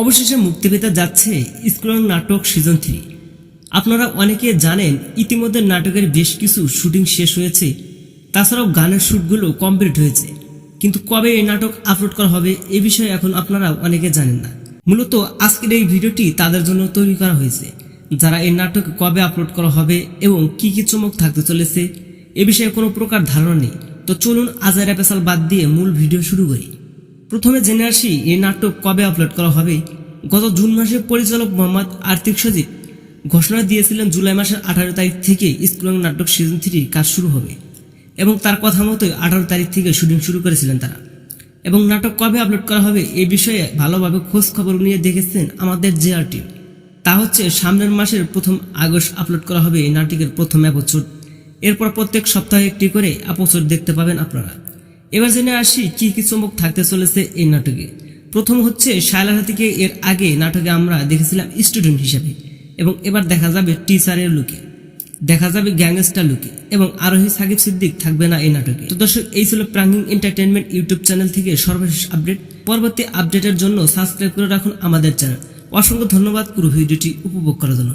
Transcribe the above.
অবশেষে মুক্তি পেতে যাচ্ছে স্কুল নাটক সিজন থ্রি। আপনারা অনেকে জানেন, ইতিমধ্যে নাটকের বেশ কিছু শুটিং শেষ হয়েছে। তাছাড়াও গানের শ্যুটগুলো কমপ্লিট হয়েছে। কিন্তু কবে এই নাটক আপলোড করা হবে, এ বিষয়ে এখন আপনারা অনেকে জানেন না। মূলত আজকের এই ভিডিওটি তাদের জন্য তৈরি করা হয়েছে। যারা এই নাটক কবে আপলোড করা হবে এবং কি কি চমক থাকতে চলেছে, এ বিষয়ে কোনো প্রকার ধারণা নেই। তো চলুন আজার এপেসাল বাদ দিয়ে মূল ভিডিও শুরু করি। প্রথমে জেনে আসি এই নাটক কবে আপলোড করা হবে। গত জুন মাসে পরিচালক মোহাম্মদ আর্তিক সজিব ঘোষণা দিয়েছিলেন জুলাই মাসের আঠারো তারিখ থেকে স্কুল নাটক সিজন থ্রির কাজ শুরু হবে এবং তার কথা মতোই আঠারো তারিখ থেকে শুটিং শুরু করেছিলেন তারা। এবং নাটক কবে আপলোড করা হবে এই বিষয়ে ভালোভাবে খোঁজ খবর নিয়ে দেখেছেন আমাদের জেআর টিম তা হচ্ছে সামনের মাসের প্রথম আগস্ট আপলোড করা হবে এই নাটকের প্রথম এপিসোড এরপর প্রত্যেক সপ্তাহে একটি করে এপিসোড দেখতে পাবেন আপনারা। এবার জেনে আসি কি কি চমক থাকতে চলেছে এই নাটকে। প্রথম হচ্ছে শায়লা হাতিকে, এর আগে নাটকে আমরা দেখেছিলাম স্টুডেন্ট হিসাবে, এবং এবার দেখা যাবে টিচারের লুকে। দেখা যাবে গ্যাংস্টার লুকে, এবং আরোহী সাকিব সিদ্দিক থাকবে না এই নাটকে। তো দর্শক, এই ছিল প্রাঙ্গিং এন্টারটেনমেন্ট ইউটিউব চ্যানেল থেকে সর্বশেষ আপডেট পরবর্তী আপডেটের জন্য সাবস্ক্রাইব করে রাখুন আমাদের চ্যানেল অসংখ্য ধন্যবাদ পুরো ভিডিওটি উপভোগ করার জন্য।